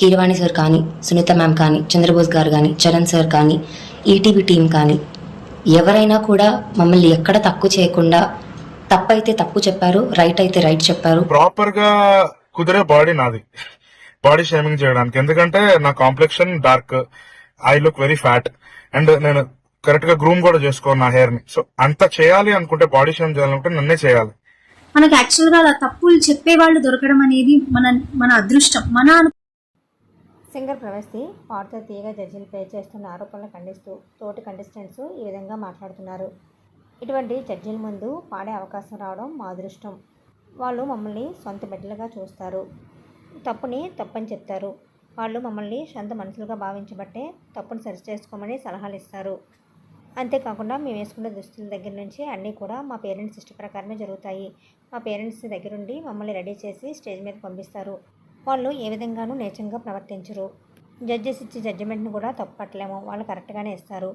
Keeravani sir కానీ Sunitha ma'am కానీ చంద్రబోస్ గారు కానీ చరణ్ సార్ కానీ ఈటీవీ టీం కానీ ఎవరైనా కూడా మమ్మల్ని ఎక్కడ తక్కువ చేయకుండా తప్పు అయితే తప్పు చెప్పారు రైట్ అయితే రైట్ చెప్పారు. ప్రాపర్గా కుదిరే బాడీ నాది. బాడీ షేమింగ్ చేయడానికి. ఎందుకంటే నా complexion dark. I look very fat. And నేను కరెక్ట్గా గ్రూమ్ కూడా చేసుకోను నా హెయిర్ని సో అంత చేయాలి అనుకుంటే బాడీ షేమ్ చేయాలనుకుంటే నన్నే చేయాలి. మనకి యాక్చువల్గా అలా తప్పులు చెప్పే వాళ్ళు దొరకడం అనేది మన మన అదృష్టం. మన సింగర్ ప్రవస్తి పాడుతో తీయగా జడ్జిలు పే చేస్తున్న ఆరోపణలు ఖండిస్తూ తోటి కంటెస్టెంట్స్ ఈ విధంగా మాట్లాడుతున్నారు. ఇటువంటి జడ్జిల ముందు పాడే అవకాశం రావడం మా అదృష్టం. వాళ్ళు మమ్మల్ని సొంత బిడ్డలుగా చూస్తారు. తప్పుని తప్పని చెప్తారు. వాళ్ళు మమ్మల్ని సొంత మనుషులుగా భావించబట్టే తప్పుని సరి చేసుకోమని సలహాలు ఇస్తారు. అంతేకాకుండా మేము వేసుకున్న దుస్తుల దగ్గర నుంచి అన్నీ కూడా మా పేరెంట్స్ ఇష్ట ప్రకారమే జరుగుతాయి. మా పేరెంట్స్ దగ్గరుండి మమ్మల్ని రెడీ చేసి స్టేజ్ మీద పంపిస్తారు. వాళ్ళు ఏ విధంగానూ నీచంగా ప్రవర్తించరు. జడ్జెస్ ఇచ్చే జడ్జిమెంట్ని కూడా తప్పట్లేము. వాళ్ళు కరెక్ట్గానే ఇస్తారు.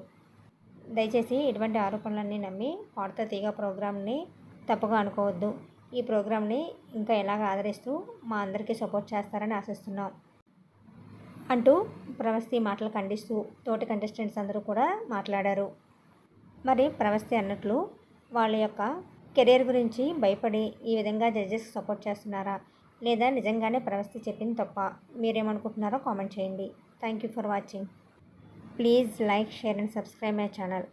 దయచేసి ఇటువంటి ఆరోపణలన్నీ నమ్మి పాడత తీగ ప్రోగ్రామ్ని తప్పుగా అనుకోవద్దు. ఈ ప్రోగ్రామ్ని ఇంకా ఎలాగ ఆదరిస్తూ మా అందరికీ సపోర్ట్ చేస్తారని ఆశిస్తున్నాం. అంటూ ప్రవస్తి మాటలు ఖండిస్తూ తోటి కంటెస్టెంట్స్ అందరూ కూడా మాట్లాడారు. మరి ప్రవస్తి అన్నట్లు వాళ్ళ యొక్క కెరీర్ గురించి భయపడి ఈ విధంగా జడ్జెస్ సపోర్ట్ చేస్తున్నారా? లేదా నిజంగానే ప్రవస్తి చెప్పింది తప్ప మీరేమనుకుంటున్నారో కామెంట్ చేయండి. Thank you for watching please like share and subscribe my channel